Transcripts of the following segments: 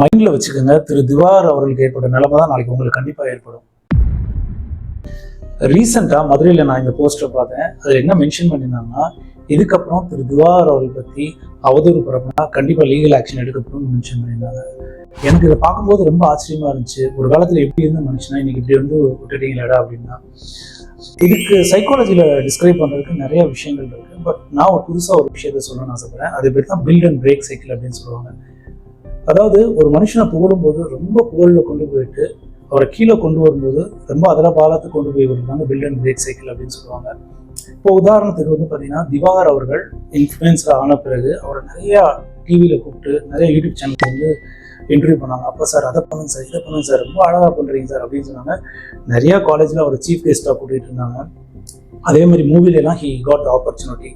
மைண்டில் வச்சுக்கோங்க. திரு திவார் அவர்களுக்கு ஏற்பட்ட நிலைமை தான் நாளைக்கு உங்களுக்கு கண்டிப்பாக ஏற்படும். ரீசெண்டாக மதுரையில் நான் இந்த போஸ்டர் பார்த்தேன். அதில் என்ன மென்ஷன் பண்ணியிருந்தாங்கன்னா இதுக்கப்புறம் திரு திவார் அவர்கள் பற்றி அவதூறு பரப்புனா கண்டிப்பாக லீகல் ஆக்ஷன் எடுக்கப்படும் மென்ஷன் பண்ணியிருந்தாங்க. எனக்கு இதை பார்க்கும்போது ரொம்ப ஆச்சரியமா இருந்துச்சு. ஒரு காலத்தில் எப்படி இருந்த மனுஷனா இன்னைக்கு இப்படி வந்து விட்டுட்டீங்களாடா அப்படின்னா. இதுக்கு சைக்காலஜியில் டிஸ்கிரைப் பண்ணுறதுக்கு நிறைய விஷயங்கள் இருக்குது பட் நான் ஒரு புதுசாக ஒரு விஷயத்த சொல்லணும்னு ஆசைப்படுறேன். அது பேர் தான் பில்ட் அண்ட் பிரேக் சைக்கிள் அப்படின்னு சொல்லுவாங்க. அதாவது ஒரு மனுஷனை புகழும்போது ரொம்ப புகழில் கொண்டு போயிட்டு அவரை கீழே கொண்டு வரும்போது ரொம்ப அதர பாலத்தை கொண்டு போய் விடுறாங்க பில்ட் அண்ட் பிரேக் சைக்கிள் அப்படின்னு சொல்லுவாங்க. இப்போ உதாரணத்துக்கு வந்து பார்த்தீங்கன்னா திவாகர் அவர்கள் இன்ஃப்ளூயன்ஸர் ஆன பிறகு அவரை நிறையா டிவியில் கூப்பிட்டு நிறைய யூடியூப் சேனல் வந்து இன்டர்வியூ பண்ணாங்க. அப்போ சார் அதை பண்ணுங்க சார் இதை பண்ணுங்க சார் ரொம்ப அழகாக பண்ணுறீங்க சார் அப்படின்னு சொன்னாங்க. நிறையா காலேஜில் அவர் சீஃப் கெஸ்ட்டாக கூட்டிகிட்டு இருந்தாங்க. அதே மாதிரி மூவிலெலாம் ஹி காட் ஆப்பர்ச்சுனிட்டி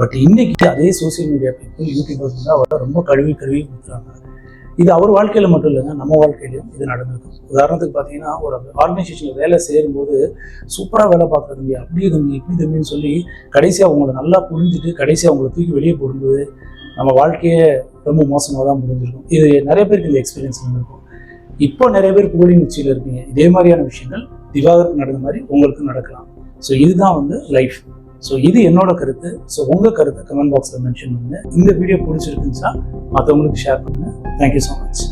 பட் இன்னைக்கு அதே சோசியல் மீடியா பீப்புள் யூடியூபர்ஸ் வந்து அவரை ரொம்ப கழுவி கழுவி கொடுத்துறாங்க இது அவர் வாழ்க்கையில் மட்டும் இல்லைங்க நம்ம வாழ்க்கையிலையும் இது நடந்திருக்கு. உதாரணத்துக்கு பார்த்தீங்கன்னா ஒரு ஆர்கனைசேஷனில் வேலை செய்யும்போது சூப்பராக வேலை பார்க்குற தம்பி அப்படி தம்பி இப்படி தம்பின்னு சொல்லி கடைசியாக அவங்கள நல்லா புரிஞ்சுட்டு கடைசியாக அவங்கள தூக்கி வெளியே போடும்போது நம்ம வாழ்க்கையே ரொம்ப மோசமாக தான் முடிஞ்சிருக்கும். இது நிறைய பேருக்கு இந்த எக்ஸ்பீரியன்ஸ் இருந்திருக்கும் இப்போ நிறைய பேர் புகழின் உச்சியில் இருப்பீங்க இதே மாதிரியான விஷயங்கள் திவாகருக்கு நடந்த மாதிரி உங்களுக்கு நடக்கலாம். ஸோ இதுதான் வந்து லைஃப் ஸோ இது என்னோட கருத்து. ஸோ உங்கள் கருத்தை கமெண்ட் பாக்ஸில் மென்ஷன் பண்ணுங்கள் இந்த வீடியோ பிடிச்சிருக்குச்சுன்னா மற்றவங்களுக்கு ஷேர் பண்ணுங்க. Thank you so much